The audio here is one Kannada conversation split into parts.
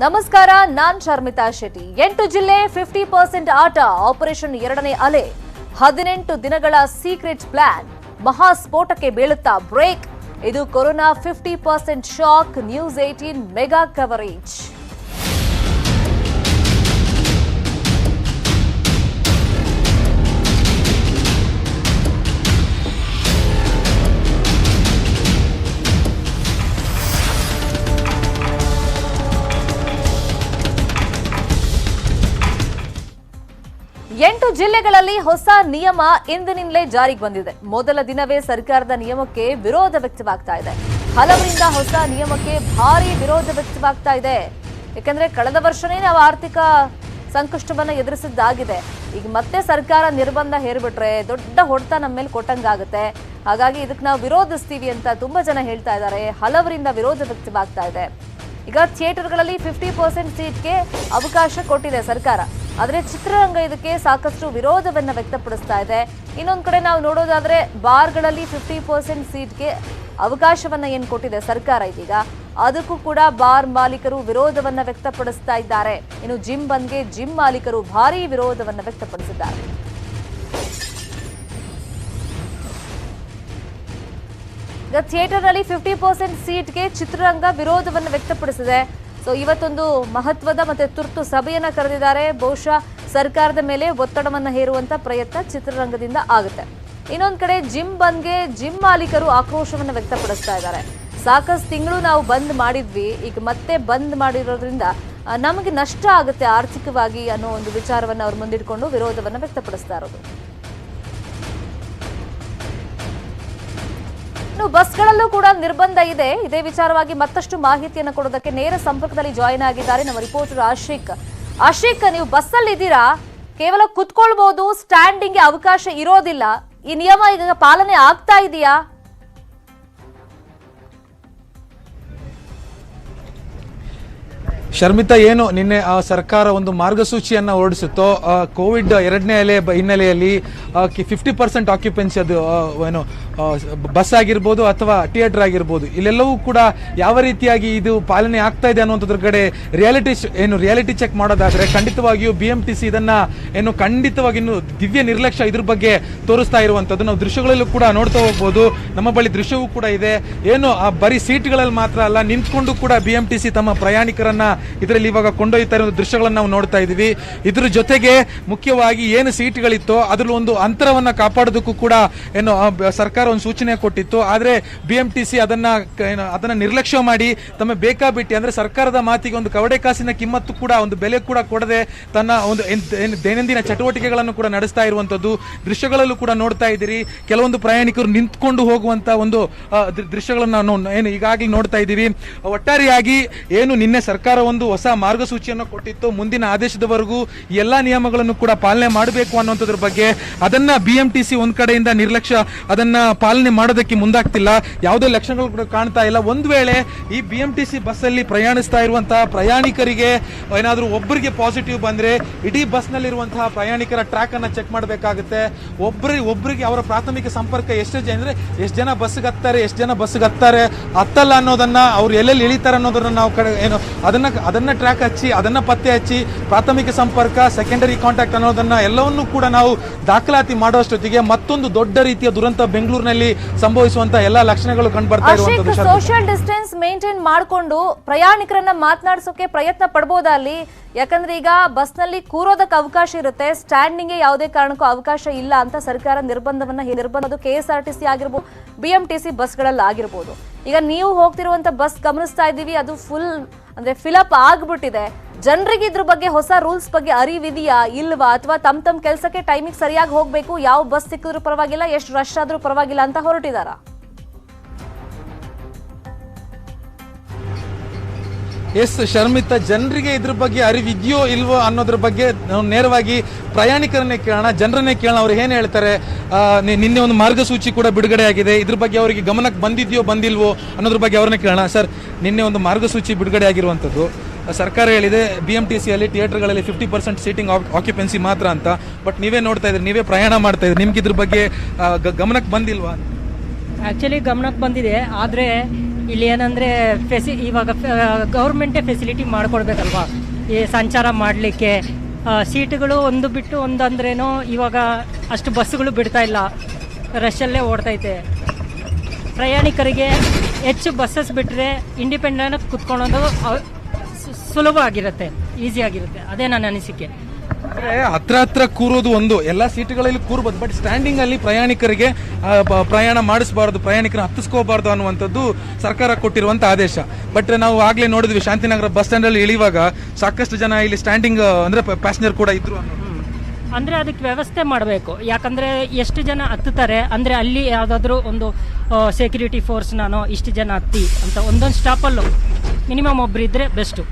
ನಮಸ್ಕಾರ, ನಾನ್ ಶರ್ಮಿತಾ ಶೆಟ್ಟಿ. ಎಂಟು ಜಿಲ್ಲೆ ಫಿಫ್ಟಿ ಪರ್ಸೆಂಟ್ ಆಟ, ಆಪರೇಷನ್ ಎರಡನೇ ಅಲೆ. ಹದಿನೆಂಟು ದಿನಗಳ ಸೀಕ್ರೆಟ್ ಪ್ಲಾನ್ ಮಹಾ ಸ್ಫೋಟಕ್ಕೆ ಬೀಳುತ್ತಾ ಬ್ರೇಕ್. ಇದು corona fifty percent shock news eighteen mega coverage ಎಂಟು ಜಿಲ್ಲೆಗಳಲ್ಲಿ ಹೊಸ ನಿಯಮ ಇಂದಿನಿಂದಲೇ ಜಾರಿಗೆ ಬಂದಿದೆ. ಮೊದಲ ದಿನವೇ ಸರ್ಕಾರದ ನಿಯಮಕ್ಕೆ ವಿರೋಧ ವ್ಯಕ್ತವಾಗ್ತಾ ಇದೆ. ಹಲವರಿಂದ ಹೊಸ ನಿಯಮಕ್ಕೆ ಭಾರಿ ವಿರೋಧ ವ್ಯಕ್ತವಾಗ್ತಾ ಇದೆ. ಯಾಕಂದ್ರೆ ಕಳೆದ ವರ್ಷನೇ ನಾವು ಆರ್ಥಿಕ ಸಂಕಷ್ಟವನ್ನ ಎದುರಿಸಿದ್ದಾಗಿದೆ. ಈಗ ಮತ್ತೆ ಸರ್ಕಾರ ನಿರ್ಬಂಧ ಹೇರ್ಬಿಟ್ರೆ ದೊಡ್ಡ ಹೊಡೆತ ನಮ್ಮ ಮೇಲೆ ಕೊಟ್ಟಂಗಾಗುತ್ತೆ. ಹಾಗಾಗಿ ಇದಕ್ಕೆ ನಾವು ವಿರೋಧಿಸ್ತೀವಿ ಅಂತ ತುಂಬಾ ಜನ ಹೇಳ್ತಾ ಇದ್ದಾರೆ. ಹಲವರಿಂದ ವಿರೋಧ ವ್ಯಕ್ತವಾಗ್ತಾ ಇದೆ. ಈಗ ಥಿಯೇಟರ್ಗಳಲ್ಲಿ ಫಿಫ್ಟಿ ಪರ್ಸೆಂಟ್ ಸೀಟ್ಗೆ ಅವಕಾಶ ಕೊಟ್ಟಿದೆ ಸರ್ಕಾರ. ಆದರೆ ಚಿತ್ರರಂಗ ಇದಕ್ಕೆ ಸಾಕಷ್ಟು ವಿರೋಧವನ್ನ ವ್ಯಕ್ತಪಡಿಸ್ತಾ ಇದೆ. ಇನ್ನೊಂದು ಕಡೆ ನಾವು ನೋಡೋದಾದ್ರೆ ಬಾರ್ಗಳಲ್ಲಿ ಫಿಫ್ಟಿ ಪರ್ಸೆಂಟ್ ಸೀಟ್ಗೆ ಅವಕಾಶವನ್ನ ಏನು ಕೊಟ್ಟಿದೆ ಸರ್ಕಾರ ಇದೀಗ. ಅದಕ್ಕೂ ಕೂಡ ಬಾರ್ ಮಾಲೀಕರು ವಿರೋಧವನ್ನ ವ್ಯಕ್ತಪಡಿಸ್ತಾ ಇದ್ದಾರೆ. ಇನ್ನು ಜಿಮ್ ಬಂದ್ಗೆ ಜಿಮ್ ಮಾಲೀಕರು ಭಾರಿ ವಿರೋಧವನ್ನ ವ್ಯಕ್ತಪಡಿಸಿದ್ದಾರೆ. ಈಗ ಥಿಯೇಟರ್ನಲ್ಲಿ ಫಿಫ್ಟಿ ಪರ್ಸೆಂಟ್ ಸೀಟ್ಗೆ ಚಿತ್ರರಂಗ ವಿರೋಧವನ್ನು ವ್ಯಕ್ತಪಡಿಸಿದೆ. ಸೊ ಇವತ್ತೊಂದು ಮಹತ್ವದ ಮತ್ತೆ ತುರ್ತು ಸಭೆಯನ್ನ ಕರೆದಿದ್ದಾರೆ. ಬಹುಶಃ ಸರ್ಕಾರದ ಮೇಲೆ ಒತ್ತಡವನ್ನು ಹೇರುವಂತ ಪ್ರಯತ್ನ ಚಿತ್ರರಂಗದಿಂದ ಆಗುತ್ತೆ. ಇನ್ನೊಂದ್ ಕಡೆ ಜಿಮ್ ಬಂದ್ಗೆ ಜಿಮ್ ಮಾಲೀಕರು ಆಕ್ರೋಶವನ್ನು ವ್ಯಕ್ತಪಡಿಸ್ತಾ ಇದ್ದಾರೆ. ಸಾಕಷ್ಟು ತಿಂಗಳು ನಾವು ಬಂದ್ ಮಾಡಿದ್ವಿ. ಈಗ ಮತ್ತೆ ಬಂದ್ ಮಾಡಿರೋದ್ರಿಂದ ನಮಗೆ ನಷ್ಟ ಆಗುತ್ತೆ ಆರ್ಥಿಕವಾಗಿ ಅನ್ನೋ ಒಂದು ವಿಚಾರವನ್ನು ಅವ್ರು ಮುಂದಿಟ್ಕೊಂಡು ವಿರೋಧವನ್ನು ವ್ಯಕ್ತಪಡಿಸ್ತಾ ಇರೋದು. ಇನ್ನು ಬಸ್ಗಳಲ್ಲೂ ಕೂಡ ನಿರ್ಬಂಧ ಇದೆ. ಇದೇ ವಿಚಾರವಾಗಿ ಮತ್ತಷ್ಟು ಮಾಹಿತಿಯನ್ನು ಕೊಡೋದಕ್ಕೆ ನೇರ ಸಂಪರ್ಕದಲ್ಲಿ ಜಾಯಿನ್ ಆಗಿದ್ದಾರೆ ನಮ್ಮ ರಿಪೋರ್ಟರ್ ಆಶಿಕ್. ಆಶಿಕ್, ನೀವು ಬಸ್ಸಲ್ಲಿ ಇದ್ದೀರಾ ಕೇವಲ ಕುತ್ಕೊಳ್ಬಹುದು ಸ್ಟ್ಯಾಂಡಿಂಗ್ಗೆ ಅವಕಾಶ ಇರೋದಿಲ್ಲ. ಈ ನಿಯಮ ಈಗ ಪಾಲನೆ ಆಗ್ತಾ ಇದೆಯಾ? ಶರ್ಮಿತಾ, ಏನು ನಿನ್ನೆ, ಆ, ಸರ್ಕಾರ ಒಂದು ಮಾರ್ಗಸೂಚಿಯನ್ನ ಹೊರಡಿಸುತ್ತೋ ಕೋವಿಡ್ ಎರಡನೇ ಅಲೆ ಹಿನ್ನೆಲೆಯಲ್ಲಿ ಫಿಫ್ಟಿ ಪರ್ಸೆಂಟ್ ಆಕ್ಯುಪೆನ್ಸಿ ಅದು ಏನು ಬಸ್ ಆಗಿರ್ಬೋದು ಅಥವಾ ಥಿಯೇಟರ್ ಆಗಿರ್ಬೋದು, ಇಲ್ಲೆಲ್ಲವೂ ಕೂಡ ಯಾವ ರೀತಿಯಾಗಿ ಇದು ಪಾಲನೆ ಆಗ್ತಾ ಇದೆ ಅನ್ನುವಂಥದ್ರ ಕಡೆ ರಿಯಾಲಿಟಿ ಏನು ರಿಯಾಲಿಟಿ ಚೆಕ್ ಮಾಡೋದಾದ್ರೆ ಖಂಡಿತವಾಗಿಯೂ ಬಿ ಎಂ ಟಿ ಸಿ ಇದನ್ನ, ಏನು ಖಂಡಿತವಾಗಿ ದಿವ್ಯ ನಿರ್ಲಕ್ಷ್ಯ ಇದ್ರ ಬಗ್ಗೆ ತೋರಿಸ್ತಾ ಇರುವಂತದ್ದು ನಾವು ದೃಶ್ಯಗಳಲ್ಲೂ ಕೂಡ ನೋಡ್ತಾ ಹೋಗ್ಬೋದು. ನಮ್ಮ ಬಳಿ ದೃಶ್ಯವೂ ಕೂಡ ಇದೆ. ಏನು, ಆ, ಬರೀ ಸೀಟ್ಗಳಲ್ಲಿ ಮಾತ್ರ ಅಲ್ಲ, ನಿಂತ್ಕೊಂಡು ಕೂಡ ಬಿ ಎಂ ಟಿ ಸಿ ತಮ್ಮ ಪ್ರಯಾಣಿಕರನ್ನ ಇದರಲ್ಲಿ ಇವಾಗ ಕೊಂಡೊಯ್ತಾ ಇರೋ ದೃಶ್ಯಗಳನ್ನು ನಾವು ನೋಡ್ತಾ ಇದ್ದೀವಿ. ಇದ್ರ ಜೊತೆಗೆ ಮುಖ್ಯವಾಗಿ ಏನು ಸೀಟ್ಗಳಿತ್ತೋ ಅದ್ರಲ್ಲಿ ಒಂದು ಅಂತರವನ್ನ ಕಾಪಾಡೋದಕ್ಕೂ ಕೂಡ ಏನು ಸರ್ಕಾರ ಒಂದು ಸೂಚನೆ ಕೊಟ್ಟಿತ್ತು. ಆದ್ರೆ ಬಿ ಎಂ ಟಿ ಸಿ ಅದನ್ನ ಏನು, ಅದನ್ನ ನಿರ್ಲಕ್ಷ್ಯ ಮಾಡಿ ತಮ್ಮ ಬೇಕಾಬಿಟ್ಟಿ ಅಂದ್ರೆ ಸರ್ಕಾರದ ಮಾತಿಗೆ ಒಂದು ಕವಡೆ ಕಾಸಿನ ಕಿಮ್ಮತ್ತು ಕೂಡ, ಒಂದು ಬೆಲೆ ಕೂಡ ಕೊಡದೆ ತನ್ನ ಒಂದು ದೈನಂದಿನ ಚಟುವಟಿಕೆಗಳನ್ನು ಕೂಡ ನಡೆಸ್ತಾ ಇರುವಂತದ್ದು ದೃಶ್ಯಗಳಲ್ಲೂ ಕೂಡ ನೋಡ್ತಾ ಇದ್ದೀರಿ. ಕೆಲವೊಂದು ಪ್ರಯಾಣಿಕರು ನಿಂತ್ಕೊಂಡು ಹೋಗುವಂತ ಒಂದು ದೃಶ್ಯಗಳನ್ನು ಏನು ಈಗಾಗಲೇ ನೋಡ್ತಾ ಇದ್ದೀವಿ. ಒಟ್ಟಾರೆಯಾಗಿ ಏನು ನಿನ್ನೆ ಸರ್ಕಾರ ಒಂದು ಹೊಸ ಮಾರ್ಗಸೂಚಿಯನ್ನು ಕೊಟ್ಟಿತ್ತು. ಮುಂದಿನ ಆದೇಶದವರೆಗೂ ಎಲ್ಲ ನಿಯಮಗಳನ್ನು ಕೂಡ ಪಾಲನೆ ಮಾಡಬೇಕು ಅನ್ನುವಂಥದ್ರ ಬಗ್ಗೆ ಅದನ್ನ ಬಿ ಎಂ ಟಿ ಸಿ ಒಂದ್ ಕಡೆಯಿಂದ ನಿರ್ಲಕ್ಷ್ಯ, ಅದನ್ನ ಪಾಲನೆ ಮಾಡೋದಕ್ಕೆ ಮುಂದಾಗ್ತಿಲ್ಲ. ಯಾವುದೇ ಲಕ್ಷಣಗಳು ಕೂಡ ಕಾಣ್ತಾ ಇಲ್ಲ. ಒಂದು ವೇಳೆ ಈ B M T C bus ಅಲ್ಲಿ ಪ್ರಯಾಣಿಸ್ತಾ ಇರುವಂತಹ ಪ್ರಯಾಣಿಕರಿಗೆ ಏನಾದ್ರೂ ಒಬ್ಬರಿಗೆ ಪಾಸಿಟಿವ್ ಬಂದ್ರೆ ಇಡೀ ಬಸ್ ನಲ್ಲಿರುವಂತಹ ಪ್ರಯಾಣಿಕರ ಟ್ರ್ಯಾಕ್ ಅನ್ನ ಚೆಕ್ ಮಾಡಬೇಕಾಗುತ್ತೆ. ಒಬ್ಬರಿ ಒಬ್ಬರಿಗೆ ಅವರ ಪ್ರಾಥಮಿಕ ಸಂಪರ್ಕ ಎಷ್ಟು ಜನ ಅಂದ್ರೆ ಎಷ್ಟು ಜನ ಬಸ್ಗೆ ಹತ್ತಾರೆ, ಎಷ್ಟು ಜನ ಬಸ್ಗೆ ಹತ್ತಾರೆ, ಹತ್ತಲ್ಲ ಅನ್ನೋದನ್ನ ಅವ್ರು ಎಲ್ಲೆಲ್ಲಿ ಇಳಿತಾರೆ ಅನ್ನೋದನ್ನ ನಾವು ಕಡೆ ಏನು, ಅದನ್ನ ಅದನ್ನ ಟ್ರ್ಯಾಕ್ ಹಚ್ಚಿ ಅದನ್ನ ಪತ್ತೆ ಹಚ್ಚಿ ಪ್ರಾಥಮಿಕ ಸಂಪರ್ಕ ಸೆಕೆಂಡರಿ ಕಾಂಟ್ಯಾಕ್ಟ್ ಅನ್ನೋದನ್ನ ಎಲ್ಲವನ್ನೂ ಕೂಡ ನಾವು ದಾಖಲಾತಿ ಮಾಡುವಷ್ಟೊತ್ತಿಗೆ ಮತ್ತೊಂದು ದೊಡ್ಡ ರೀತಿಯ ದುರಂತ ಬೆಂಗಳೂರಿನಲ್ಲಿ ಸಂಭವಿಸುವಂತಹ ಎಲ್ಲಾ ಲಕ್ಷಣಗಳು ಕಂಡು ಬರ್ತಾ ಆಶಿಕ್ ಇರುವಂತದ್ದು ಶರ್ಮಿಳಾ. ಸೋಷಿಯಲ್ ಡಿಸ್ಟೆನ್ಸ್ ಮೇಂಟೈನ್ ಮಾಡಿಕೊಂಡು ಪ್ರಯಾಣಿಕರನ್ನ ಮಾತನಾಡಿಸೋಕೆ ಪ್ರಯತ್ನ ಪಡಬಹುದಾ ಅಲ್ಲಿ ಯಾಕಂದ್ರೆ ಈಗ ಬಸ್ನಲ್ಲಿ ಕೂರೋದಕ್ಕೆ ಅವಕಾಶ ಇರುತ್ತೆ ಸ್ಟ್ಯಾಂಡಿಂಗ್ಗೆ ಯಾವುದೇ ಕಾರಣಕ್ಕೂ ಅವಕಾಶ ಇಲ್ಲ ಅಂತ ಸರ್ಕಾರ ನಿರ್ಬಂಧವನ್ನ ಹೇ- ನಿರ್ಬಂಧ, ಅದು K S R T C ಆಗಿರ್ಬೋದು ಬಿ ಎಂ ಟಿ ಸಿ ಬಸ್ಗಳಲ್ಲಿ ಆಗಿರ್ಬೋದು. ಈಗ ನೀವು ಹೋಗ್ತಿರುವಂತ ಬಸ್ ಗಮನಿಸ್ತಾ ಇದ್ದೀವಿ, ಅದು ಫುಲ್ ಅಂದ್ರೆ ಫಿಲಪ್ ಆಗ್ಬಿಟ್ಟಿದೆ. ಜನರಿಗೆ ಇದ್ರ ಬಗ್ಗೆ ಹೊಸ ರೂಲ್ಸ್ ಬಗ್ಗೆ ಅರಿವಿದೆಯಾ ಇಲ್ವಾ? ಅಥವಾ ತಮ್ಮ ತಮ್ಮ ಕೆಲಸಕ್ಕೆ ಟೈಮಿಗೆ ಸರಿಯಾಗಿ ಹೋಗಬೇಕು, ಯಾವ ಬಸ್ ಸಿಕ್ಕಿದ್ರೂ ಪರವಾಗಿಲ್ಲ, ಎಷ್ಟು ರಶ್ ಆದ್ರೂ ಪರವಾಗಿಲ್ಲ ಅಂತ ಹೊರಟಿದಾರಾ? ಎಸ್ ಶರ್ಮಿತ ಜನರಿಗೆ ಇದ್ರ ಬಗ್ಗೆ ಅರಿವಿದೆಯೋ ಇಲ್ವೋ ಅನ್ನೋದ್ರ ಬಗ್ಗೆ ನಾವು ನೇರವಾಗಿ ಪ್ರಯಾಣಿಕರನ್ನೇ ಕೇಳೋಣ. ಜನರನ್ನೇ ಕೇಳೋಣ. ಅವ್ರು ಏನು ಹೇಳ್ತಾರೆ? ನಿನ್ನೆ ಒಂದು ಮಾರ್ಗಸೂಚಿ ಕೂಡ ಬಿಡುಗಡೆ ಆಗಿದೆ. ಇದ್ರ ಬಗ್ಗೆ ಅವರಿಗೆ ಗಮನಕ್ಕೆ ಬಂದಿದೆಯೋ ಬಂದಿಲ್ವೋ ಅನ್ನೋದ್ರ ಬಗ್ಗೆ ಅವ್ರನ್ನೇ ಕೇಳೋಣ. ಸರ್, ನಿನ್ನೆ ಒಂದು ಮಾರ್ಗಸೂಚಿ ಬಿಡುಗಡೆ ಆಗಿರುವಂಥದ್ದು. ಸರ್ಕಾರ ಹೇಳಿದೆ ಬಿ ಎಂ ಟಿ ಸಿಯಲ್ಲಿ ಥಿಯೇಟರ್ಗಳಲ್ಲಿ ಫಿಫ್ಟಿ ಪರ್ಸೆಂಟ್ ಸೀಟಿಂಗ್ ಆಕ್ಯುಪೆನ್ಸಿ ಮಾತ್ರ ಅಂತ. ಬಟ್ ನೀವೇ ನೋಡ್ತಾ ಇದ್ರಿ, ನೀವೇ ಪ್ರಯಾಣ ಮಾಡ್ತಾ ಇದ್ರಿ. ನಿಮ್ಗೆ ಇದ್ರ ಬಗ್ಗೆ ಗಮನಕ್ಕೆ ಬಂದಿಲ್ವಾ? ಆ್ಯಕ್ಚುಲಿ ಗಮನಕ್ಕೆ ಬಂದಿದೆ. ಆದರೆ ಇಲ್ಲಿ ಏನಂದರೆ ಫೆಸಿ ಇವಾಗ ಗೌರ್ಮೆಂಟೇ ಫೆಸಿಲಿಟಿ ಮಾಡ್ಕೊಡ್ಬೇಕಲ್ವಾ? ಈ ಸಂಚಾರ ಮಾಡಲಿಕ್ಕೆ ಸೀಟುಗಳು ಒಂದು ಬಿಟ್ಟು ಒಂದು ಅಂದ್ರೇನೋ ಇವಾಗ ಅಷ್ಟು ಬಸ್ಸುಗಳು ಬಿಡ್ತಾ ಇಲ್ಲ. ರಶಲ್ಲೇ ಓಡ್ತೈತೆ. ಪ್ರಯಾಣಿಕರಿಗೆ ಹೆಚ್ಚು ಬಸ್ಸಸ್ ಬಿಟ್ಟರೆ ಇಂಡಿಪೆಂಡೆಂಟ್ ಕುತ್ಕೊಳ್ಳೋದು ಸುಲಭ ಆಗಿರುತ್ತೆ ಈಸಿ ಆಗಿರುತ್ತೆ. ಅದೇ ನನ್ನ ಅನಿಸಿಕೆ. ಹತ್ರ ಹತ್ರ ಕೂರೋದು ಒಂದು. ಎಲ್ಲಾ ಸೀಟುಗಳಲ್ಲಿ ಕೂರ್ಬೋದು. ಬಟ್ ಸ್ಟ್ಯಾಂಡಿಂಗ್ ಅಲ್ಲಿ ಪ್ರಯಾಣಿಕರಿಗೆ ಪ್ರಯಾಣ ಮಾಡಿಸಬಾರದು, ಪ್ರಯಾಣಿಕರನ್ನ ಹತ್ತಿಸ್ಕೋಬಾರ್ದು ಅನ್ನುವಂಥದ್ದು ಸರ್ಕಾರ ಕೊಟ್ಟಿರುವಂತ ಆದೇಶ. ಬಟ್ ನಾವು ಆಗ್ಲೇ ನೋಡಿದ್ವಿ, ಶಾಂತಿನಗರ ಬಸ್ ಸ್ಟ್ಯಾಂಡ್ ಅಲ್ಲಿ ಇಳಿಯುವಾಗ ಸಾಕಷ್ಟು ಜನ ಇಲ್ಲಿ ಸ್ಟ್ಯಾಂಡಿಂಗ್ ಅಂದ್ರೆ ಪ್ಯಾಸೆಂಜರ್ ಕೂಡ ಇದ್ರು ಅಂದ್ರೆ ಅದಕ್ಕೆ ವ್ಯವಸ್ಥೆ ಮಾಡಬೇಕು. ಯಾಕಂದರೆ ಎಷ್ಟು ಜನ ಹತ್ತುತ್ತಾರೆ, ಅಂದರೆ ಅಲ್ಲಿ ಯಾವುದಾದ್ರೂ ಒಂದು ಸೆಕ್ಯೂರಿಟಿ ಫೋರ್ಸ್ ನಾನು ಇಷ್ಟು ಜನ ಹತ್ತಿ ಅಂತ ಒಂದೊಂದು ಸ್ಟಾಪಲ್ಲೂ ಮಿನಿಮಮ್ ಒಬ್ರು ಇದ್ರೆ ಬೆಸ್ಟು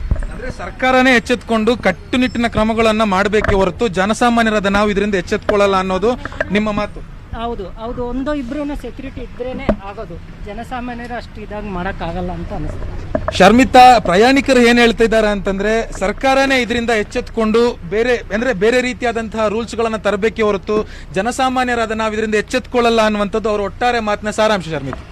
ಸರ್ಕಾರನೇ ಎಚ್ಚೆತ್ಕೊಂಡು ಕಟ್ಟುನಿಟ್ಟಿನ ಕ್ರಮಗಳನ್ನ ಮಾಡಬೇಕೆ ಹೊರತು ಜನಸಾಮಾನ್ಯರಾದ ನಾವು ಇದರಿಂದ ಎಚ್ಚೆತ್ಕೊಳ್ಳಲ್ಲ ಅನ್ನೋದು ನಿಮ್ಮ ಮಾತು. ಹೌದು ಹೌದು. ಒಂದೋ ಇಬ್ಬರೂ ಸೆಕ್ಯೂರಿಟಿ ಇದ್ರೇನೆ ಆಗೋದು. ಜನಸಾಮಾನ್ಯರು ಅಷ್ಟು ಇದಾಗಿ ಮಾಡೋಕ್ಕಾಗಲ್ಲ ಅಂತ ಅನಿಸ್ತದೆ ಶರ್ಮಿತಾ ಪ್ರಯಾಣಿಕರು ಏನ್ ಹೇಳ್ತಾ ಇದ್ದಾರೆ ಅಂತಂದ್ರೆ ಸರ್ಕಾರನೇ ಇದರಿಂದ ಎಚ್ಚೆತ್ಕೊಂಡು ಬೇರೆ ಅಂದ್ರೆ ಬೇರೆ ರೀತಿಯಾದಂತಹ ರೂಲ್ಸ್ ಗಳನ್ನ ತರಬೇಕೆ ಹೊರತು ಜನಸಾಮಾನ್ಯರಾದ ನಾವು ಇದರಿಂದ ಎಚ್ಚೆತ್ಕೊಳ್ಳಲ್ಲ ಅನ್ನುವಂಥದ್ದು ಅವರ ಒಟ್ಟಾರೆ ಮಾತಿನ ಸಾರಾಂಶ Sharmita.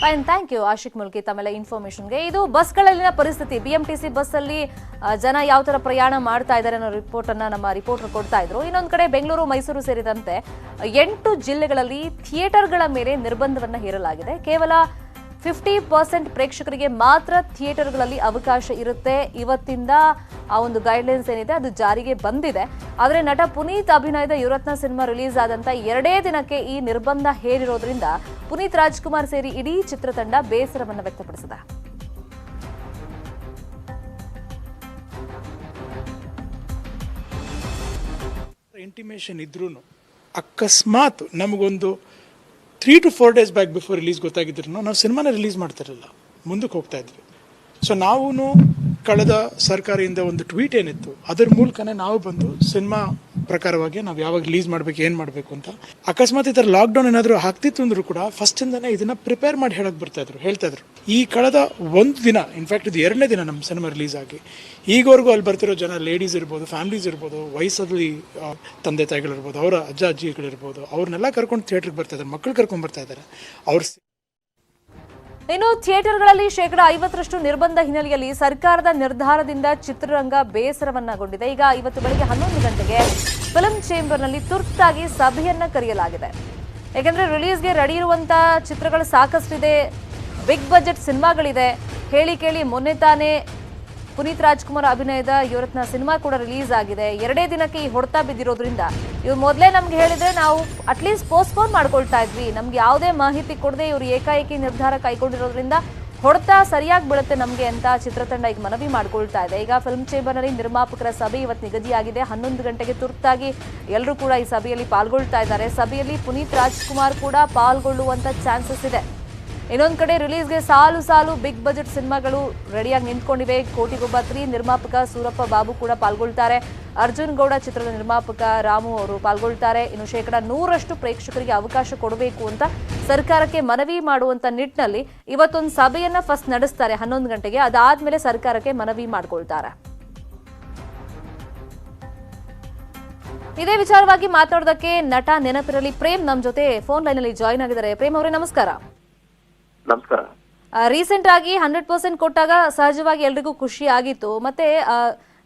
Fine thank you Ashik Mulki ತಮ್ಮೆಲ್ಲ ಇನ್ಫಾರ್ಮೇಶನ್ಗೆ ಇದು ಬಸ್ಗಳಲ್ಲಿನ ಪರಿಸ್ಥಿತಿ. ಬಿಎಂಟಿಸಿ ಬಸ್ ಅಲ್ಲಿ ಆ, ಜನ ಯಾವ ತರ ಪ್ರಯಾಣ ಮಾಡ್ತಾ ಇದ್ದಾರೆ ಅನ್ನೋ ರಿಪೋರ್ಟ್ ಅನ್ನ ನಮ್ಮ ರಿಪೋರ್ಟರ್ ಕೊಡ್ತಾ ಇದ್ರು. ಇನ್ನೊಂದು ಕಡೆ ಬೆಂಗಳೂರು ಮೈಸೂರು ಸೇರಿದಂತೆ ಎಂಟು ಜಿಲ್ಲೆಗಳಲ್ಲಿ ಥಿಯೇಟರ್ಗಳ ಮೇಲೆ ನಿರ್ಬಂಧವನ್ನು ಹೇರಲಾಗಿದೆ. ಕೇವಲ ಫಿಫ್ಟಿ ಪರ್ಸೆಂಟ್ ಪ್ರೇಕ್ಷಕರಿಗೆ ಮಾತ್ರ ಥಿಯೇಟರ್ಗಳಲ್ಲಿ ಅವಕಾಶ ಇರುತ್ತೆ. ಇವತ್ತಿಂದ ಆ ಒಂದು ಗೈಡ್ಲೈನ್ಸ್ ಏನಿದೆ ಅದು ಜಾರಿಗೆ ಬಂದಿದೆ. ಆದರೆ ನಟ ಪುನೀತ್ ಅಭಿನಯದ ಯುವರತ್ನ ಸಿನಿಮಾ ರಿಲೀಸ್ ಆದಂತ ಎರಡೇ ದಿನಕ್ಕೆ ಈ ನಿರ್ಬಂಧ ಹೇರಿರೋದ್ರಿಂದ ಪುನೀತ್ ರಾಜ್ಕುಮಾರ್ ಸೇರಿ ಇಡೀ ಚಿತ್ರತಂಡ ಬೇಸರವನ್ನು ವ್ಯಕ್ತಪಡಿಸಿದೆ. ಇಂಟಿಮೇಷನ್ ಇದ್ರೂ ಅಕಸ್ಮಾತ್ ನಮಗೊಂದು three to four days back before release ಗೊತ್ತಾಗಿದ್ರು ನಾವು ಸಿನಿಮಾನ ರಿಲೀಸ್ ಮಾಡ್ತಿರಲಿಲ್ಲ. ಮುಂದಕ್ಕೆ ಹೋಗ್ತಾ ಇದ್ವಿ. ಸೊ ನಾವು ಕಳೆದ ಸರ್ಕಾರದಿಂದ ಒಂದು ಟ್ವೀಟ್ ಏನಿತ್ತು, ಅದರ ಮೂಲಕನೇ ನಾವು ಬಂದು ಸಿನಿಮಾ ಪ್ರಕಾರವಾಗಿ ನಾವು ಯಾವಾಗ ರಿಲೀಸ್ ಮಾಡಬೇಕು, ಏನು ಮಾಡಬೇಕು ಅಂತ. ಅಕಸ್ಮಾತ್ ಈ ಥರ ಲಾಕ್ಡೌನ್ ಏನಾದರೂ ಆಗ್ತಿತ್ತು ಅಂದ್ರೂ ಕೂಡ ಫಸ್ಟಿಂದನೇ ಇದನ್ನ ಪ್ರಿಪೇರ್ ಮಾಡಿ ಹೇಳಕ್ ಬರ್ತಾ ಇದ್ರು, ಹೇಳ್ತಾ ಇದ್ರು. ಈ ಕಳೆದ ಒಂದು ದಿನ ಇನ್ಫ್ಯಾಕ್ಟ್ ಇದು ಎರಡನೇ ದಿನ ನಮ್ಮ ಸಿನಿಮಾ ರಿಲೀಸ್ ಆಗಿ ಈಗವರೆಗೂ ಅಲ್ಲಿ ಬರ್ತಿರೋ ಜನ ಲೇಡೀಸ್ ಇರ್ಬೋದು ಫ್ಯಾಮಿಲೀಸ್ ಇರ್ಬೋದು, ವಯಸ್ಸಲ್ಲಿ ತಂದೆ ತಾಯಿಗಳಿರ್ಬೋದು, ಅವರ ಅಜ್ಜ, ಅಜ್ಜಿಗಳಿರ್ಬೋದು, ಅವ್ರನ್ನೆಲ್ಲ ಕರ್ಕೊಂಡು ಥಿಯೇಟ್ರಿಗೆ ಬರ್ತಾ ಇದ್ದಾರೆ ಮಕ್ಕಳು ಕರ್ಕೊಂಡು ಬರ್ತಾ ಇದ್ದಾರೆ ಅವ್ರ ಇನ್ನು ಥಿಯೇಟರ್ಗಳಲ್ಲಿ ಶೇಕಡ ಐವತ್ತರಷ್ಟು ನಿರ್ಬಂಧ ಹಿನ್ನೆಲೆಯಲ್ಲಿ ಸರ್ಕಾರದ ನಿರ್ಧಾರದಿಂದ ಚಿತ್ರರಂಗ ಬೇಸರವನ್ನಗೊಂಡಿದೆ. ಈಗ ಇವತ್ತು ಬೆಳಗ್ಗೆ ಹನ್ನೊಂದು ಗಂಟೆಗೆ ಫಿಲಂ ಚೇಂಬರ್ನಲ್ಲಿ ತುರ್ತಾಗಿ ಸಭೆಯನ್ನ ಕರೆಯಲಾಗಿದೆ. ಯಾಕೆಂದ್ರೆ ರಿಲೀಸ್ಗೆ ರೆಡಿ ಇರುವಂತಹ ಚಿತ್ರಗಳು ಸಾಕಷ್ಟಿದೆ. ಬಿಗ್ ಬಜೆಟ್ ಸಿನಿಮಾಗಳಿದೆ. ಹೇಳಿ ಕೇಳಿ ಮೊನ್ನೆ ತಾನೇ ಪುನೀತ್ ರಾಜ್ಕುಮಾರ್ ಅಭಿನಯದ ಇವರತ್ನ ಸಿನಿಮಾ ಕೂಡ ರಿಲೀಸ್ ಆಗಿದೆ. ಎರಡೇ ದಿನಕ್ಕೆ ಈ ಹೊಡೆತ ಬಿದ್ದಿರೋದ್ರಿಂದ ಇವ್ರು ಮೊದಲೇ ನಮ್ಗೆ ಹೇಳಿದ್ರೆ ನಾವು ಅಟ್ಲೀಸ್ಟ್ ಪೋಸ್ಟ್ಪೋನ್ ಮಾಡ್ಕೊಳ್ತಾ ಇದ್ವಿ. ನಮ್ಗೆ ಯಾವುದೇ ಮಾಹಿತಿ ಕೊಡದೆ ಇವರು ಏಕಾಏಕಿ ನಿರ್ಧಾರ ಕೈಗೊಂಡಿರೋದ್ರಿಂದ ಹೊಡೆತ ಸರಿಯಾಗಿ ಬೀಳುತ್ತೆ ನಮಗೆ ಅಂತ ಚಿತ್ರತಂಡ ಈಗ ಮನವಿ ಮಾಡ್ಕೊಳ್ತಾ ಇದೆ. ಈಗ ಫಿಲ್ಮ್ ಚೇಂಬರ್ನಲ್ಲಿ ನಿರ್ಮಾಪಕರ ಸಭೆ ಇವತ್ತು ನಿಗದಿಯಾಗಿದೆ. ಹನ್ನೊಂದು ಗಂಟೆಗೆ ತುರ್ತಾಗಿ ಎಲ್ಲರೂ ಕೂಡ ಈ ಸಭೆಯಲ್ಲಿ ಪಾಲ್ಗೊಳ್ತಾ ಇದ್ದಾರೆ. ಸಭೆಯಲ್ಲಿ ಪುನೀತ್ ರಾಜ್ಕುಮಾರ್ ಕೂಡ ಪಾಲ್ಗೊಳ್ಳುವಂತ ಚಾನ್ಸಸ್ ಇದೆ. ಇನ್ನೊಂದ್ ಕಡೆ ರಿಲೀಸ್ಗೆ ಸಾಲು ಸಾಲು ಬಿಗ್ ಬಜೆಟ್ ಸಿನಿಮಾಗಳು ರೆಡಿಯಾಗಿ ನಿಂತ್ಕೊಂಡಿವೆ. ಕೋಟಿಗೊಬ್ಬ ತ್ರೀ ನಿರ್ಮಾಪಕ ಸೂರಪ್ಪ ಬಾಬು ಕೂಡ ಪಾಲ್ಗೊಳ್ತಾರೆ. ಅರ್ಜುನ್ ಗೌಡ ಚಿತ್ರದ ನಿರ್ಮಾಪಕ ರಾಮು ಅವರು ಪಾಲ್ಗೊಳ್ತಾರೆ. ಇನ್ನು ಶೇಕಡ ನೂರಷ್ಟು ಪ್ರೇಕ್ಷಕರಿಗೆ ಅವಕಾಶ ಕೊಡಬೇಕು ಅಂತ ಸರ್ಕಾರಕ್ಕೆ ಮನವಿ ಮಾಡುವಂತ ನಿಟ್ಟಿನಲ್ಲಿ ಇವತ್ತೊಂದು ಸಭೆಯನ್ನ ಫಸ್ಟ್ ನಡೆಸ್ತಾರೆ ಹನ್ನೊಂದು ಗಂಟೆಗೆ. ಅದಾದ್ಮೇಲೆ ಸರ್ಕಾರಕ್ಕೆ ಮನವಿ ಮಾಡ್ಕೊಳ್ತಾರೆ. ಇದೇ ವಿಚಾರವಾಗಿ ಮಾತಾಡೋದಕ್ಕೆ ನಟ ನೆನಪಿರಲಿ. ಪ್ರೇಮ್ ನಮ್ಮ ಜೊತೆ ಫೋನ್ ಲೈನ್ ಅಲ್ಲಿ ಜಾಯ್ನ್ ಆಗಿದ್ದಾರೆ. ಪ್ರೇಮ್ ಅವರೇ, ನಮಸ್ಕಾರ. ನಮಸ್ಕಾರ. ರೀಸೆಂಟ್ ಆಗಿ ಹಂಡ್ರೆಡ್ ಪರ್ಸೆಂಟ್ ಕೊಟ್ಟಾಗ ಸಹಜವಾಗಿ ಎಲ್ರಿಗೂ ಖುಷಿ ಆಗಿತ್ತು. ಮತ್ತೆ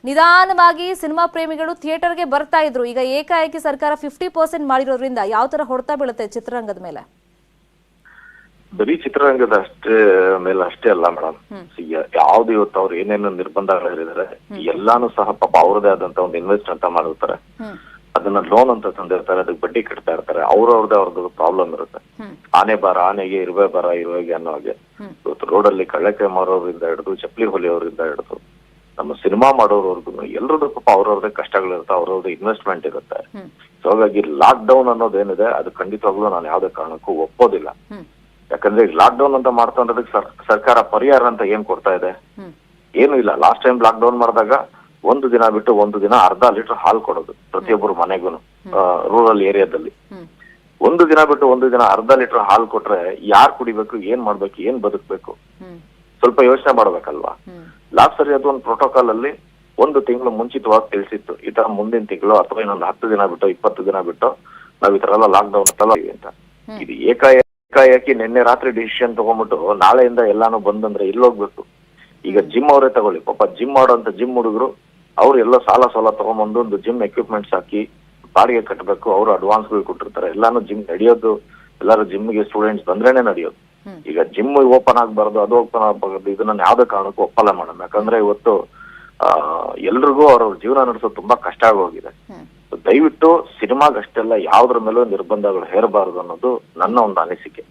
ನಿಧಾನವಾಗಿ ಸಿನಿಮಾ ಪ್ರೇಮಿಗಳು ಥಿಯೇಟರ್ಗೆ ಬರ್ತಾ ಇದ್ರು. ಈಗ ಏಕಾಏಕಿ ಸರ್ಕಾರ ಫಿಫ್ಟಿ ಪರ್ಸೆಂಟ್ ಮಾಡಿರೋದ್ರಿಂದ ಯಾವ ತರ ಹೊಡ್ತಾ ಬೀಳುತ್ತೆ ಚಿತ್ರರಂಗದ ಮೇಲೆ? ಬರೀ ಚಿತ್ರರಂಗದ ಅಷ್ಟೇ ಮೇಲೆ ಅಷ್ಟೇ ಅಲ್ಲ ಮೇಡಮ್. ಯಾವ್ದು ಇವತ್ತು ಅವ್ರು ಏನೇನು ನಿರ್ಬಂಧಗಳು ಹೇಳಿದಾರೆ ಎಲ್ಲಾನು ಸಹ ಪಾಪ ಅವ್ರದೇ ಆದಂತ ಒಂದು ಇನ್ವೆಸ್ಟ್ ಅಂತ ಮಾಡಿರ್ತಾರೆ. ಅದನ್ನ ಲೋನ್ ಅಂತ ತಂದಿರ್ತಾರೆ ಅದಕ್ಕೆ ಬಡ್ಡಿ ಕಟ್ತಾ ಇರ್ತಾರೆ. ಅವ್ರವ್ರದೇ ಅವ್ರದ್ದು ಪ್ರಾಬ್ಲಮ್ ಇರುತ್ತೆ. ಆನೆ ಬಾರ ಆನೆಗೆ ಇರುವೆ ಬಾರ ಇರುವೆಗೆ ಅನ್ನೋ ಹಾಗೆ. ಇವತ್ತು ರೋಡಲ್ಲಿ ಕಳ್ಳಕ್ಕೆ ಮಾರೋರಿಂದ ಹಿಡಿದು ಚಪ್ಪಲಿ ಹೊಲಿಯೋರಿಂದ ಹಿಡಿದು ನಮ್ಮ ಸಿನಿಮಾ ಮಾಡೋರ್ವರ್ಗು ಎಲ್ರದ್ದು ಪಾಪ ಅವ್ರವ್ರದೇ ಕಷ್ಟಗಳಿರುತ್ತೆ ಅವ್ರವ್ರದ್ದು ಇನ್ವೆಸ್ಟ್ಮೆಂಟ್ ಇರುತ್ತೆ. ಸೊ ಹಾಗಾಗಿ ಲಾಕ್ ಡೌನ್ ಅನ್ನೋದೇನಿದೆ ಅದು ಖಂಡಿತವಾಗ್ಲೂ ನಾನು ಯಾವ್ದೇ ಕಾರಣಕ್ಕೂ ಒಪ್ಪೋದಿಲ್ಲ. ಯಾಕಂದ್ರೆ ಲಾಕ್ ಡೌನ್ ಅಂತ ಮಾಡ್ತಾ ಸರ್ಕಾರ ಪರಿಹಾರ ಅಂತ ಏನ್ ಕೊಡ್ತಾ ಇದೆ? ಏನು ಇಲ್ಲ. ಲಾಸ್ಟ್ ಟೈಮ್ ಲಾಕ್ ಡೌನ್ ಮಾಡಿದಾಗ ಒಂದು ದಿನ ಬಿಟ್ಟು ಒಂದು ದಿನ ಅರ್ಧ ಲೀಟರ್ ಹಾಲು ಕೊಡೋದು ಪ್ರತಿಯೊಬ್ಬರು ಮನೆಗೂ. ರೂರಲ್ ಏರಿಯಾದಲ್ಲಿ ಒಂದು ದಿನ ಬಿಟ್ಟು ಒಂದು ದಿನ ಅರ್ಧ ಲೀಟರ್ ಹಾಲು ಕೊಟ್ರೆ ಯಾರ್ ಕುಡಿಬೇಕು ಏನ್ ಮಾಡ್ಬೇಕು ಏನ್ ಬದುಕ್ಬೇಕು? ಸ್ವಲ್ಪ ಯೋಚನೆ ಮಾಡ್ಬೇಕಲ್ವಾ? ಲಾಸ್ಟ್ ಸರಿ ಅದು ಒಂದು ಪ್ರೋಟೋಕಾಲ್ ಅಲ್ಲಿ ಒಂದು ತಿಂಗಳು ಮುಂಚಿತವಾಗಿ ತಿಳಿಸಿತ್ತು. ಈ ತರ ಮುಂದಿನ ತಿಂಗಳು ಅಥವಾ ಇನ್ನೊಂದು ಹತ್ತು ದಿನ ಬಿಟ್ಟು ಇಪ್ಪತ್ತು ದಿನ ಬಿಟ್ಟು ನಾವ್ ಈ ತರ ಎಲ್ಲ ಲಾಕ್ ಡೌನ್ ಅಂತ. ಇದು ಏಕಾಏಕಿ ಏಕಾಏಕಿ ನಿನ್ನೆ ರಾತ್ರಿ ಡಿಸಿಷನ್ ತಗೊಂಡ್ಬಿಟ್ಟು ನಾಳೆಯಿಂದ ಎಲ್ಲಾನು ಬಂದಂದ್ರೆ ಇಲ್ಲೋಗ್ಬೇಕು. ಈಗ ಜಿಮ್ ಅವರೇ ತಗೊಳ್ಳಿ. ಪಾಪ ಜಿಮ್ ಮಾಡೋಂತ ಜಿಮ್ ಹುಡುಗರು ಅವ್ರು ಎಲ್ಲೋ ಸಾಲ ಸಾಲ ತಗೊಂಡ್ಬಂದು ಒಂದು ಜಿಮ್ ಎಕ್ವಿಪ್ಮೆಂಟ್ಸ್ ಹಾಕಿ ಬಾಡಿಗೆ ಕಟ್ಟಬೇಕು ಅವರು ಅಡ್ವಾನ್ಸ್ಗಳು ಕೊಟ್ಟಿರ್ತಾರೆ. ಎಲ್ಲಾನು ಜಿಮ್ ನಡೆಯೋದು ಎಲ್ಲರೂ ಜಿಮ್ಗೆ ಸ್ಟೂಡೆಂಟ್ಸ್ ಬಂದ್ರೇನೆ ನಡೆಯೋದು. ಈಗ ಜಿಮ್ ಓಪನ್ ಆಗ್ಬಾರ್ದು ಅದು ಓಪನ್ ಆಗ್ಬಾರ್ದು ಇದನ್ನ ಯಾವ್ದೇ ಕಾರಣಕ್ಕೂ ಒಪ್ಪಲ್ಲ ಮೇಡಮ್ ಯಾಕಂದ್ರೆ ಇವತ್ತು ಆ ಎಲ್ರಿಗೂ ಅವ್ರ ಜೀವನ ನಡೆಸೋದು ತುಂಬಾ ಕಷ್ಟ ಆಗೋಗಿದೆ. ದಯವಿಟ್ಟು ಸಿನಿಮಾಗಷ್ಟೆಲ್ಲ ಯಾವ್ದ್ರ ಮೇಲೂ ನಿರ್ಬಂಧಗಳು ಹೇರಬಾರದು ಅನ್ನೋದು ನನ್ನ ಒಂದು ಅನಿಸಿಕೆ.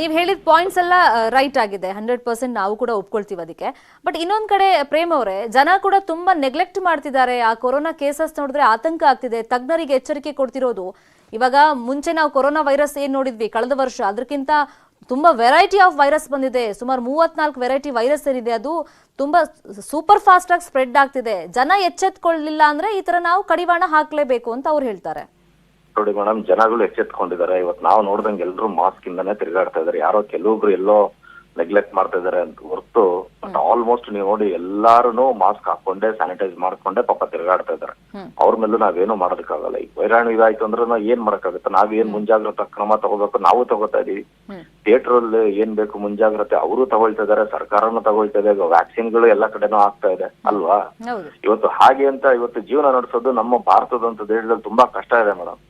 ನೀವು ಹೇಳಿದ ಪಾಯಿಂಟ್ಸ್ ಎಲ್ಲ ರೈಟ್ ಆಗಿದೆ. ಹಂಡ್ರೆಡ್ ಪರ್ಸೆಂಟ್ ನಾವು ಕೂಡ ಒಪ್ಕೊಳ್ತೀವಿ ಅದಕ್ಕೆ. ಬಟ್ ಇನ್ನೊಂದು ಕಡೆ, ಪ್ರೇಮ್ ಅವರೇ, ಜನ ಕೂಡ ತುಂಬಾ ನೆಗ್ಲೆಕ್ಟ್ ಮಾಡ್ತಿದ್ದಾರೆ. ಆ ಕೊರೋನಾ ಕೇಸಸ್ ನೋಡಿದ್ರೆ ಆತಂಕ ಆಗ್ತಿದೆ. ತಜ್ಞರಿಗೆ ಎಚ್ಚರಿಕೆ ಕೊಡ್ತಿರೋದು. ಇವಾಗ ಮುಂಚೆ ನಾವು ಕೊರೋನಾ ವೈರಸ್ ಏನ್ ನೋಡಿದ್ವಿ? ಕಳೆದ ವರ್ಷ. ಅದಕ್ಕಿಂತ ತುಂಬಾ ವೆರೈಟಿ ಆಫ್ ವೈರಸ್ ಬಂದಿದೆ. ಸುಮಾರು ಮೂವತ್ನಾಲ್ಕು ವೆರೈಟಿ ವೈರಸ್ ಏನಿದೆ ಅದು. ತುಂಬಾ ಸೂಪರ್ ಫಾಸ್ಟ್ ಆಗಿ ಸ್ಪ್ರೆಡ್ ಆಗ್ತಿದೆ. ಜನ ಎಚ್ಚೆತ್ಕೊಳ್ಳಿಲ್ಲ ಅಂದ್ರೆ ಈ ತರ ನಾವು ಕಡಿವಾಣ ಹಾಕ್ಲೇಬೇಕು ಅಂತ ಅವ್ರು ಹೇಳ್ತಾರೆ. ನೋಡಿ ಮೇಡಮ್ ಜನಗಳು ಎಚ್ಚೆತ್ಕೊಂಡಿದ್ದಾರೆ. ಇವತ್ತು ನಾವು ನೋಡ್ದಂಗೆ ಎಲ್ಲರೂ ಮಾಸ್ಕ್ ಇಂದಾನೆ ತಿರುಗಾಡ್ತಾ ಇದಾರೆ. ಯಾರೋ ಕೆಲವೊಬ್ರು ಎಲ್ಲೋ ನೆಗ್ಲೆಕ್ಟ್ ಮಾಡ್ತಾ ಇದಾರೆ ಅಂತ ಹೊರತು ಬಟ್ ಆಲ್ಮೋಸ್ಟ್ ನೀವು ನೋಡಿ ಎಲ್ಲಾರು ಮಾಸ್ಕ್ ಹಾಕೊಂಡೆ ಸ್ಯಾನಿಟೈಸ್ ಮಾಡ್ಕೊಂಡೆ ಪಾಪ ತಿರುಗಾಡ್ತಾ ಇದಾರೆ. ಅವ್ರ ಮೇಲೂ ನಾವೇನು ಮಾಡೋದಕ್ಕಾಗಲ್ಲ. ಈಗ ವೈರಾಣು ಇದಾಯ್ತು ಅಂದ್ರೆ ನಾವು ಏನ್ ಮಾಡಕ್ಕಾಗುತ್ತೆ? ನಾವೇನ್ ಮುಂಜಾಗ್ರತಾ ಕ್ರಮ ತಗೋಬೇಕು? ನಾವು ತಗೋತಾ ಇದೀವಿ. ಥಿಯೇಟರ್ ಅಲ್ಲಿ ಏನ್ ಬೇಕು ಮುಂಜಾಗ್ರತೆ? ಅವರು ತಗೊಳ್ತಾ ಇದಾರೆ ಸರ್ಕಾರನು ತಗೊಳ್ತಾ ಇದೆ ವ್ಯಾಕ್ಸಿನ್ಗಳು ಎಲ್ಲಾ ಕಡೆನೂ ಆಗ್ತಾ ಇದೆ. ಅಲ್ವಾ? ಇವತ್ತು ಹಾಗೆ ಅಂತ ಇವತ್ತು ಜೀವನ ನಡೆಸೋದು ನಮ್ಮ ಭಾರತದಂತ ದೇಶದಲ್ಲಿ ತುಂಬಾ ಕಷ್ಟ ಇದೆ ಮೇಡಮ್.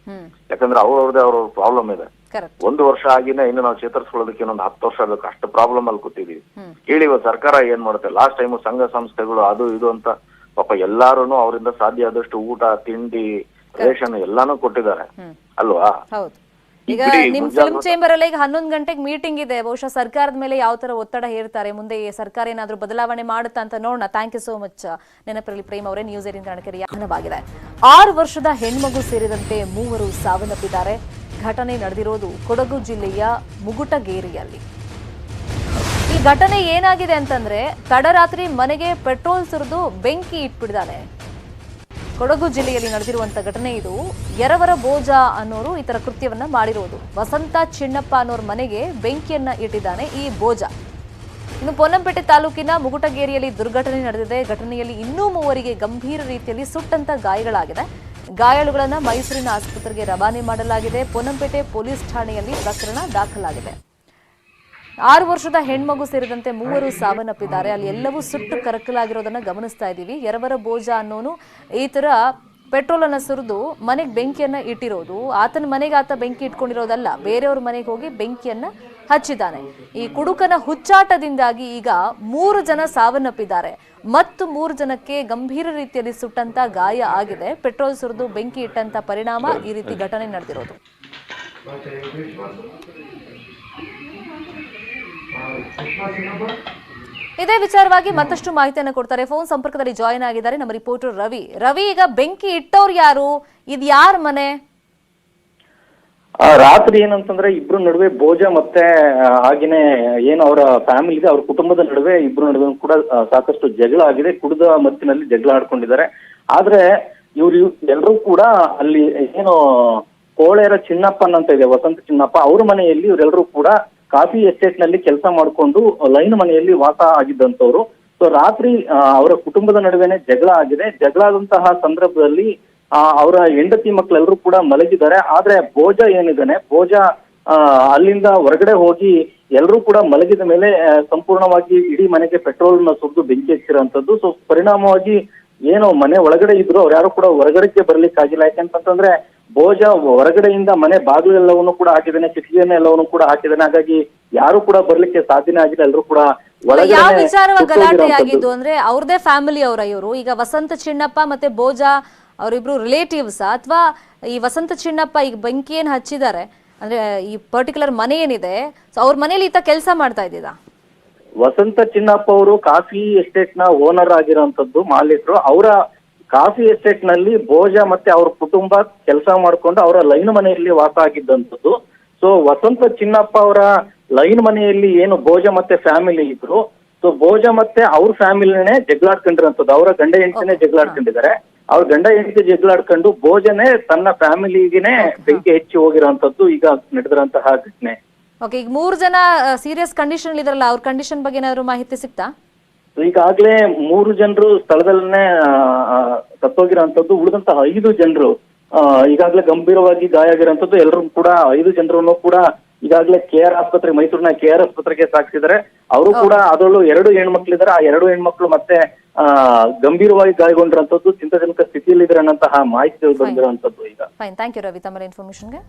ಯಾಕಂದ್ರೆ ಅವ್ರವ್ರದೇ ಅವ್ರವ್ರ ಪ್ರಾಬ್ಲಮ್ ಇದೆ. ಒಂದು ವರ್ಷ ಆಗಿನ ಇನ್ನು ನಾವು ಚೇತರಿಸ್ಕೊಳ್ಳೋದಕ್ಕೆ ಇನ್ನೊಂದು ಹತ್ತು ವರ್ಷ ಬೇಕು ಅಷ್ಟು ಪ್ರಾಬ್ಲಮ್ ಅಲ್ಲಿ ಕೂತಿದೀವಿ. ಹೇಳಿ ಇವತ್ತು ಸರ್ಕಾರ ಏನ್ ಮಾಡುತ್ತೆ? ಲಾಸ್ಟ್ ಟೈಮ್ ಸಂಘ ಸಂಸ್ಥೆಗಳು ಅದು ಇದು ಅಂತ ಪಾಪ ಎಲ್ಲಾರು ಅವರಿಂದ ಸಾಧ್ಯ ಆದಷ್ಟು ಊಟ ತಿಂಡಿ ರೇಷನ್ ಎಲ್ಲಾನು ಕೊಟ್ಟಿದ್ದಾರೆ. ಅಲ್ವಾ? ಈಗ ನಿಮ್ ಫಿಲ್ಮ್ ಚೇಂಬರ್ ಅಲ್ಲಿ ಈಗ ಹನ್ನೊಂದು ಗಂಟೆಗೆ ಮೀಟಿಂಗ್ ಇದೆ. ಬಹುಶಃ ಸರ್ಕಾರದ ಮೇಲೆ ಯಾವ ತರ ಒತ್ತಡ ಹೇರ್ತಾರೆ? ಮುಂದೆ ಸರ್ಕಾರ ಏನಾದ್ರು ಬದಲಾವಣೆ ಮಾಡುತ್ತಾ ಅಂತ ನೋಡೋಣ. ಥ್ಯಾಂಕ್ ಯು ಸೋ ಮಚ್ ನೆನಪರಲ್ಲಿ ಪ್ರೇಮ್ ಅವರೇ. ನ್ಯೂಸ್ ಏರಿಂದ ಕಣಕರಿ ಆರು ವರ್ಷದ ಹೆಣ್ಮಗು ಸೇರಿದಂತೆ ಮೂವರು ಸಾವನ್ನಪ್ಪಿದ್ದಾರೆ. ಘಟನೆ ನಡೆದಿರೋದು ಕೊಡಗು ಜಿಲ್ಲೆಯ ಮುಗುಟಗೇರಿಯಲ್ಲಿ. ಈ ಘಟನೆ ಏನಾಗಿದೆ ಅಂತಂದ್ರೆ, ತಡರಾತ್ರಿ ಮನೆಗೆ ಪೆಟ್ರೋಲ್ ಸುರಿದು ಬೆಂಕಿ ಇಟ್ಬಿಟ್ಟಿದ್ದಾನೆ ಕೊಡಗು ಜಿಲ್ಲೆಯಲ್ಲಿ ನಡೆದಿರುವಂತ ಘಟನೆ ಇದು. ಎರವರ ಬೋಜ ಅನ್ನೋರು ಈ ತರ ಕೃತ್ಯವನ್ನ ಮಾಡಿರೋದು. ವಸಂತ ಚಿಣ್ಣಪ್ಪ ಅನ್ನೋರ್ ಮನೆಗೆ ಬೆಂಕಿಯನ್ನ ಇಟ್ಟಿದ್ದಾನೆ ಈ ಬೋಜ. ಇನ್ನು ಪೊನ್ನಂಪೇಟೆ ತಾಲೂಕಿನ ಮುಗುಟಗೇರಿಯಲ್ಲಿ ದುರ್ಘಟನೆ ನಡೆದಿದೆ. ಘಟನೆಯಲ್ಲಿ ಇನ್ನೂ ಮೂವರಿಗೆ ಗಂಭೀರ ರೀತಿಯಲ್ಲಿ ಸುಟ್ಟಂತ ಗಾಯಗಳಾಗಿದೆ. ಗಾಯಾಳುಗಳನ್ನ ಮೈಸೂರಿನ ಆಸ್ಪತ್ರೆಗೆ ರವಾನೆ ಮಾಡಲಾಗಿದೆ. ಪೊನ್ನಂಪೇಟೆ ಪೊಲೀಸ್ ಠಾಣೆಯಲ್ಲಿ ಪ್ರಕರಣ ದಾಖಲಾಗಿದೆ. ಆರು ವರ್ಷದ ಹೆಣ್ಮಗು ಸೇರಿದಂತೆ ಮೂವರು ಸಾವನ್ನಪ್ಪಿದ್ದಾರೆ. ಅಲ್ಲಿ ಎಲ್ಲವೂ ಸುಟ್ಟು ಕರಕಲಾಗಿರೋದನ್ನ ಗಮನಿಸ್ತಾ ಇದ್ದೀವಿ. ಎರವರ ಬೋಜ ಅನ್ನೋನು ಈ ತರ ಪೆಟ್ರೋಲ್ ಅನ್ನ ಸುರಿದು ಮನೆಗೆ ಬೆಂಕಿಯನ್ನ ಇಟ್ಟಿರೋದು. ಆತನ ಮನೆಗೆ ಆತ ಬೆಂಕಿ ಇಟ್ಕೊಂಡಿರೋದಲ್ಲ, ಬೇರೆಯವ್ರ ಮನೆಗೆ ಹೋಗಿ ಬೆಂಕಿಯನ್ನ ಹಚ್ಚಿದ್ದಾನೆ. ಈ ಕುಡುಕನ ಹುಚ್ಚಾಟದಿಂದಾಗಿ ಈಗ ಮೂರು ಜನ ಸಾವನ್ನಪ್ಪಿದ್ದಾರೆ. ಮತ್ತು ಮೂರು ಜನಕ್ಕೆ ಗಂಭೀರ ರೀತಿಯಲ್ಲಿ ಸುಟ್ಟಂತ ಗಾಯ ಆಗಿದೆ. ಪೆಟ್ರೋಲ್ ಸುರಿದು ಬೆಂಕಿ ಇಟ್ಟಂತ ಪರಿಣಾಮ ಈ ರೀತಿ ಘಟನೆ ನಡೆದಿರೋದು. ಇದೇ ವಿಚಾರವಾಗಿ ಮತ್ತಷ್ಟು ಮಾಹಿತಿಯನ್ನು ಕೊಡ್ತಾರೆ. ಫೋನ್ ಸಂಪರ್ಕದಲ್ಲಿ ಜಾಯಿನ್ ಆಗಿದ್ದಾರೆ ನಮ್ಮ ರಿಪೋರ್ಟರ್ ರವಿ. ರವಿ, ಈಗ ಬೆಂಕಿ ಇಟ್ಟವ್ರು ಯಾರು? ಇದು ಯಾರ ಮನೆ? ಆ, ರಾತ್ರಿ ಏನಂತಂದ್ರೆ ಇಬ್ರು ನಡುವೆ ಭೋಜ ಮತ್ತೆ ಆಗಿನೇ ಏನು ಅವರ ಫ್ಯಾಮಿಲಿ ಇದೆ ಅವ್ರ ಕುಟುಂಬದ ನಡುವೆ ಇಬ್ರು ನಡುವೆ ಕೂಡ ಸಾಕಷ್ಟು ಜಗಳ ಆಗಿದೆ. ಕುಡಿದ ಮತ್ತಿನಲ್ಲಿ ಜಗಳ ಆಡ್ಕೊಂಡಿದ್ದಾರೆ. ಆದ್ರೆ ಇವ್ರು ಎಲ್ಲರೂ ಕೂಡ ಅಲ್ಲಿ ಏನು ಕೋಳೇರ ಚಿನ್ನಪ್ಪನ್ ಅಂತ ಇದೆ ವಸಂತ ಚಿನ್ನಪ್ಪ ಅವ್ರ ಮನೆಯಲ್ಲಿ ಇವರೆಲ್ಲರೂ ಕೂಡ ಕಾಫಿ ಎಸ್ಟೇಟ್ನಲ್ಲಿ ಕೆಲಸ ಮಾಡಿಕೊಂಡು ಲೈನ್ ಮನೆಯಲ್ಲಿ ವಾಸ ಆಗಿದ್ದಂತವ್ರು ಸೊ ರಾತ್ರಿ ಅವರ ಕುಟುಂಬದ ನಡುವೆನೆ ಜಗಳ ಆಗಿದೆ. ಜಗಳ ಆದಂತಹ ಸಂದರ್ಭದಲ್ಲಿ ಅವರ ಹೆಂಡತಿ ಮಕ್ಕಳೆಲ್ಲರೂ ಕೂಡ ಮಲಗಿದ್ದಾರೆ. ಆದ್ರೆ ಭೋಜ ಏನಿದ್ದಾನೆ ಭೋಜ ಆ, ಅಲ್ಲಿಂದ ಹೊರಗಡೆ ಹೋಗಿ ಎಲ್ಲರೂ ಕೂಡ ಮಲಗಿದ ಮೇಲೆ ಸಂಪೂರ್ಣವಾಗಿ ಇಡೀ ಮನೆಗೆ ಪೆಟ್ರೋಲ್ನ ಸುರಿದು ಬೆಂಕಿ ಹಚ್ಚಿರೋಂಥದ್ದು ಸೊ ಪರಿಣಾಮವಾಗಿ ಏನು ಮನೆ ಒಳಗಡೆ ಇದ್ರು ಅವ್ರು ಯಾರು ಕೂಡ ಹೊರಗಡೆಗೆ ಬರ್ಲಿಕ್ಕೆ ಆಗಿಲ್ಲ. ಯಾಕೆಂತಂದ್ರೆ ಭೋಜ ಹೊರಗಡೆಯಿಂದ ಮನೆ ಬಾಗಿಲು ಎಲ್ಲವನ್ನು ಕೂಡ ಹಾಕಿದ್ದಾನೆ ಕಿಟಕಿಯನ್ನ ಎಲ್ಲವನ್ನು ಕೂಡ ಹಾಕಿದ್ದಾನೆ. ಹಾಗಾಗಿ ಯಾರು ಕೂಡ ಬರ್ಲಿಕ್ಕೆ ಸಾಧ್ಯನೇ ಆಗಿಲ್ಲ. ಎಲ್ಲರೂ ಕೂಡ ಯಾವ ವಿಚಾರವಾಗಿ ಗಲಾಟೆ ಆಗಿದ್ದು ಅಂದ್ರೆ ಅವ್ರದೇ ಫ್ಯಾಮಿಲಿ ಅವರ ಇವರು. ಈಗ ವಸಂತ ಚಿನ್ನಪ್ಪ ಮತ್ತೆ ಬೋಜಾ ಅವರಿಬ್ರು ರಿಲೇಟಿವ್ಸ್ ಅಥವಾ ಈ ವಸಂತ ಚಿನ್ನಪ್ಪ ಈಗ ಬೆಂಕಿ ಏನು ಹಚ್ಚಿದ್ದಾರೆ ಅಂದ್ರೆ ಈ ಪರ್ಟಿಕ್ಯುಲರ್ ಮನೆ ಏನಿದೆ ಸೊ ಅವ್ರ ಮನೇಲಿ ಈತ ಕೆಲಸ ಮಾಡ್ತಾ ಇದ್ದಿದ್ದ ವಸಂತ ಚಿನ್ನಪ್ಪ ಅವರು ಕಾಫಿ ಎಸ್ಟೇಟ್ನ ಓನರ್ ಆಗಿರುವಂತದ್ದು ಮಾಲೀಕರು. ಅವರ ಕಾಫಿ ಎಸ್ಟೇಟ್ನಲ್ಲಿ ಭೋಜ ಮತ್ತೆ ಅವ್ರ ಕುಟುಂಬ ಕೆಲಸ ಮಾಡ್ಕೊಂಡು ಅವರ ಲೈನ್ ಮನೆಯಲ್ಲಿ ವಾಸ ಆಗಿದ್ದಂಥದ್ದು. ಸೊ ವಸಂತ ಚಿನ್ನಪ್ಪ ಅವರ ಲೈನ್ ಮನೆಯಲ್ಲಿ ಏನು ಭೋಜ ಮತ್ತೆ ಫ್ಯಾಮಿಲಿ ಇದ್ರು. ಸೊ ಭೋಜ ಮತ್ತೆ ಅವ್ರ ಫ್ಯಾಮಿಲಿನೇ ಜಗಳಾಡ್ಕೊಂಡಿರೋಂಥದ್ದು. ಅವರ ಗಂಡ ಹೆಂಡತಿನೇ ಜಗಳಾಡ್ಕೊಂಡಿದ್ದಾರೆ. ಅವ್ರ ಗಂಡ ಹೆಂಡತಿ ಜಗಳಾಡ್ಕೊಂಡು ಭೋಜನೆ ತನ್ನ ಫ್ಯಾಮಿಲಿಗೆನೆ ಬೆಂಕಿ ಹೆಚ್ಚಿ ಹೋಗಿರೋಂಥದ್ದು ಈಗ ನಡೆದಿರೋಂತಹ ಘಟನೆ. ಓಕೆ ಈಗ ಮೂರು ಜನ ಸೀರಿಯಸ್ ಕಂಡೀಷನ್ ಇದ್ರಲ್ಲ ಅವ್ರ ಕಂಡೀಷನ್ ಬಗ್ಗೆ ಏನಾದ್ರು ಮಾಹಿತಿ ಸಿಕ್ತಾ? ಈಗಾಗಲೇ ಮೂರು ಜನರು ಸ್ಥಳದಲ್ಲೇ ಸತ್ತೋಗಿರೋಂಥದ್ದು ಉಳಿದಂತಹ ಐದು ಜನರು ಈಗಾಗಲೇ ಗಂಭೀರವಾಗಿ ಗಾಯ ಆಗಿರೋಂಥದ್ದು ಎಲ್ಲರೂ ಕೂಡ ಐದು ಜನರನ್ನು ಕೂಡ ಈಗಾಗಲೇ ಕೆ ಆರ್ ಆಸ್ಪತ್ರೆ ಮೈಸೂರಿನ ಕೆ ಆರ್ ಆಸ್ಪತ್ರೆಗೆ ಸಾಗಿಸಿದ್ದಾರೆ ಅವರು ಕೂಡ ಅದರಲ್ಲೂ ಎರಡು ಹೆಣ್ಮಕ್ಳಿದ್ದಾರೆ. ಆ ಎರಡು ಹೆಣ್ಮಕ್ಳು ಮತ್ತೆ ಆ ಗಂಭೀರವಾಗಿ ಗಾಯಗೊಂಡಿರುವಂತದ್ದು ಚಿಂತಾಜನಕ ಸ್ಥಿತಿಯಲ್ಲಿದ್ದಾರೆ ಅನ್ನಂತಹ ಮಾಹಿತಿ ಬಂದಿರುವಂತದ್ದು ಈಗ. ಫೈನ್ ಥ್ಯಾಂಕ್ ಯು ರವಿ ತಮ್ಮ ಇನ್ಫಾರ್ಮೇಶನ್ಗೆ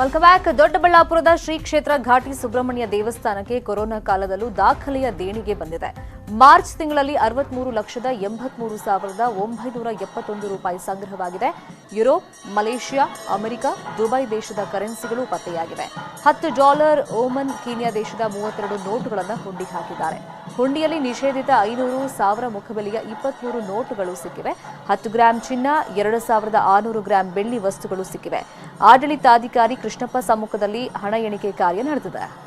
ವೆಲ್ಕಮ್ ಬ್ಯಾಕ್ ದೊಡ್ಡಬಳ್ಳಾಪುರದ ಶ್ರೀ ಕ್ಷೇತ್ರ ಘಾಟಿ ಸುಬ್ರಹ್ಮಣ್ಯ ದೇವಸ್ಥಾನಕ್ಕೆ ಕೊರೋನಾ ಕಾಲದಲ್ಲೂ ದಾಖಲೆಯ ದೇಣಿಗೆ ಬಂದಿದೆ. ಮಾರ್ಚ್ ತಿಂಗಳಲ್ಲಿ ಅರವತ್ಮೂರು ಲಕ್ಷದ ಎಂಬತ್ಮೂರು ಸಾವಿರದ ಒಂಬೈನೂರ ಎಪ್ಪತ್ತೊಂದು ರೂಪಾಯಿ ಸಂಗ್ರಹವಾಗಿದೆ. ಯುರೋಪ್, ಮಲೇಷಿಯಾ, ಅಮೆರಿಕ, ದುಬೈ ದೇಶದ ಕರೆನ್ಸಿಗಳು ಪತ್ತೆಯಾಗಿವೆ. ಹತ್ತು ಡಾಲರ್ ಓಮನ್ ಕೀನ್ಯಾ ದೇಶದ ಮೂವತ್ತೆರಡು ನೋಟುಗಳನ್ನು ಹುಂಡಿ ಹಾಕಿದ್ದಾರೆ ಹುಂಡಿಯಲ್ಲಿ ನಿಷೇಧಿತ ಐನೂರು ಸಾವಿರ ಮುಖಬೆಲೆಯ ಇಪ್ಪತ್ಮೂರು ನೋಟುಗಳು ಸಿಕ್ಕಿವೆ. ಹತ್ತು ಗ್ರಾಂ ಚಿನ್ನ, ಎರಡು ಸಾವಿರದ ಆರುನೂರು ಗ್ರಾಂ ಬೆಳ್ಳಿ ವಸ್ತುಗಳು ಸಿಕ್ಕಿವೆ. ಆಡಳಿತಾಧಿಕಾರಿ ಕೃಷ್ಣಪ್ಪ ಸಮ್ಮುಖದಲ್ಲಿ ಹಣ ಎಣಿಕೆ ಕಾರ್ಯ ನಡೆದಿದೆ.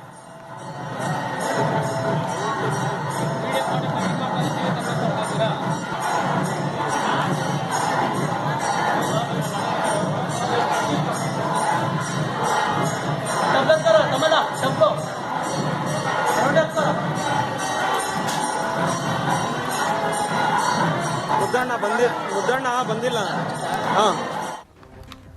ಬಂದಿ ಮುದ್ದಣ್ಣ ಬಂದಿಲ್ಲ. ಹಾಂ.